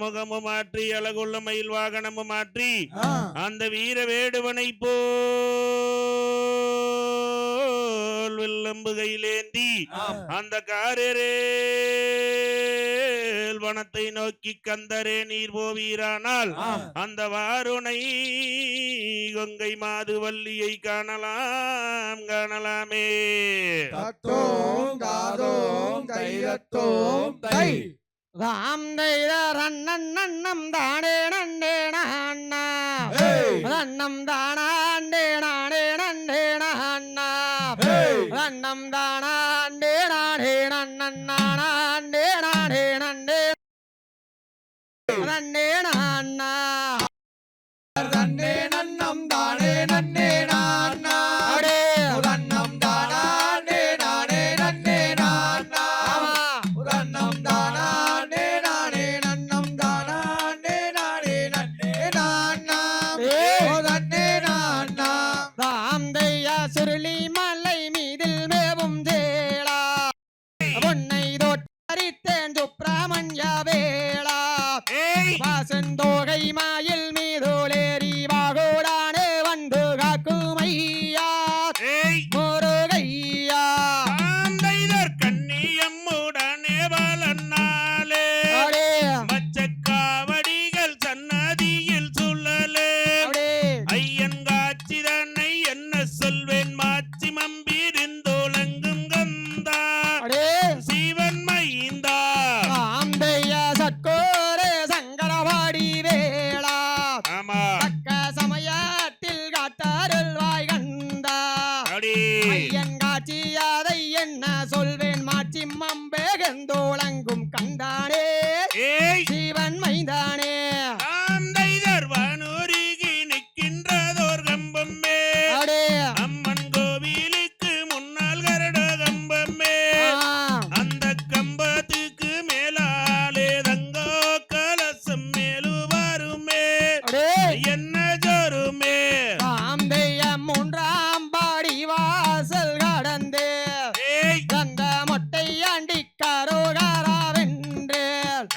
முகமும் மாற்றி அழகுள்ள மயில் வாகனமும் மாற்றி அந்த வீர வேடுவனை போல் வில்லம்பு கையிலேந்தி அந்த காரரே வனத்தை நோக்கி கந்தரே நீர் போவீரானால் அந்த வாருணை கொங்கை மாது வள்ளியை காணலாம் காணலாமே. காதோ தைரத்தோம் தை. ராம் தைரண்ணன் நன்னம் தானே நன்னே நான்னா நன்னம் தானாண்டே நானே நன்னே நான்னா நன்னம் தானாண்டே நானே நன்னன் நானாண்டே நானே நன்னே நன்னே நான்னா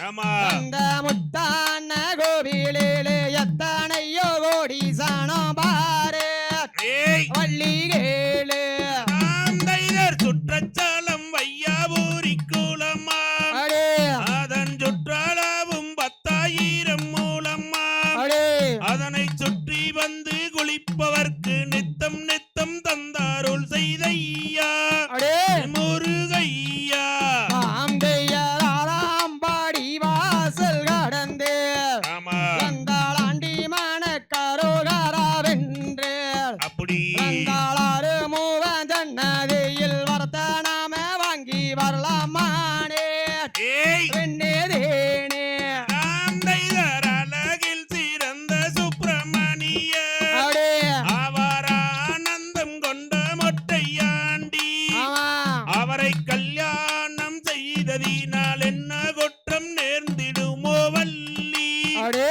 Come on. ಅಡೇ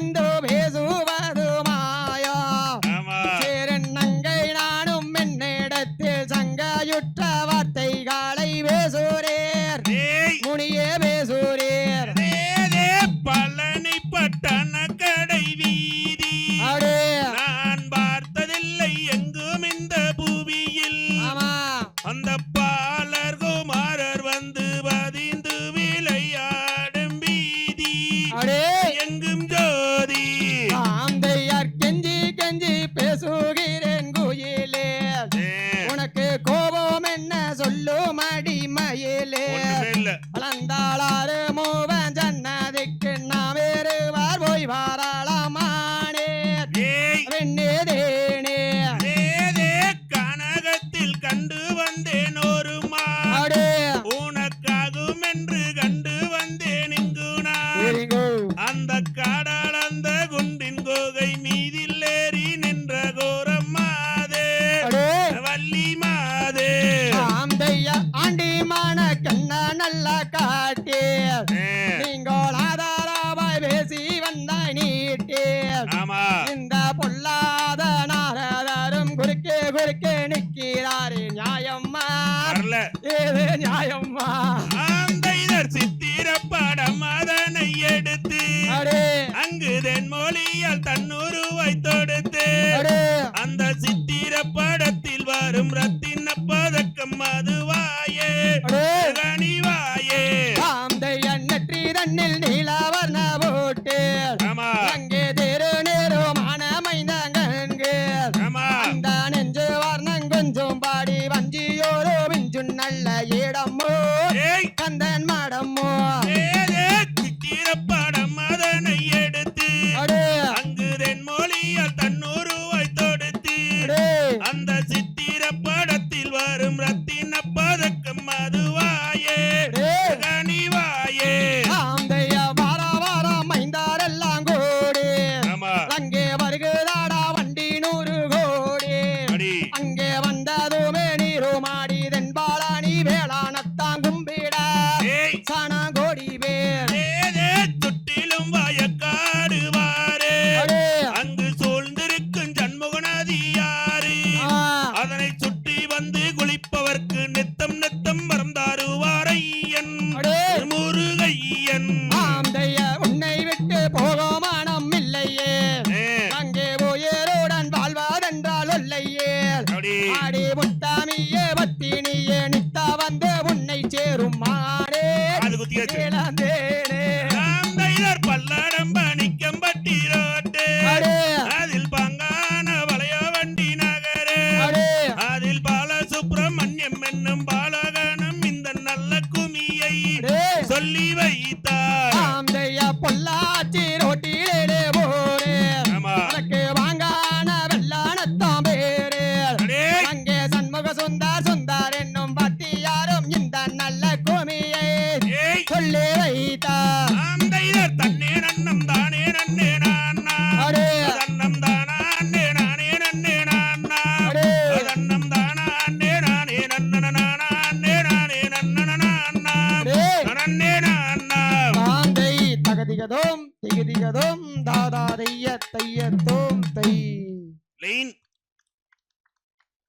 cuando மீதில் ஏறி நின்ற கோரம் மாதே வள்ளி மாதே ஆந்தையா ஆண்டி மான கண்ணா நல்லா காட்டே. நீங்கள் ஆதாராவாய் பேசி வந்த நீட்டே. இந்த பொல்லாத நாரதரும் குறுக்கே குறுக்கே நிற்கிறாரே நியாயம்மா. ஏது நியாயம்மா. சித்திர படம் அதனை எடுத்து அங்கு தென்மொழியால் தன் பார்த்து அந்த சித்திர படத்தில் வரும் ரத்தின பதக்கம் மதுவாயே கனிவா பட்டினியே ஆடி முட்டாமியே பட்டினியே gozundar, son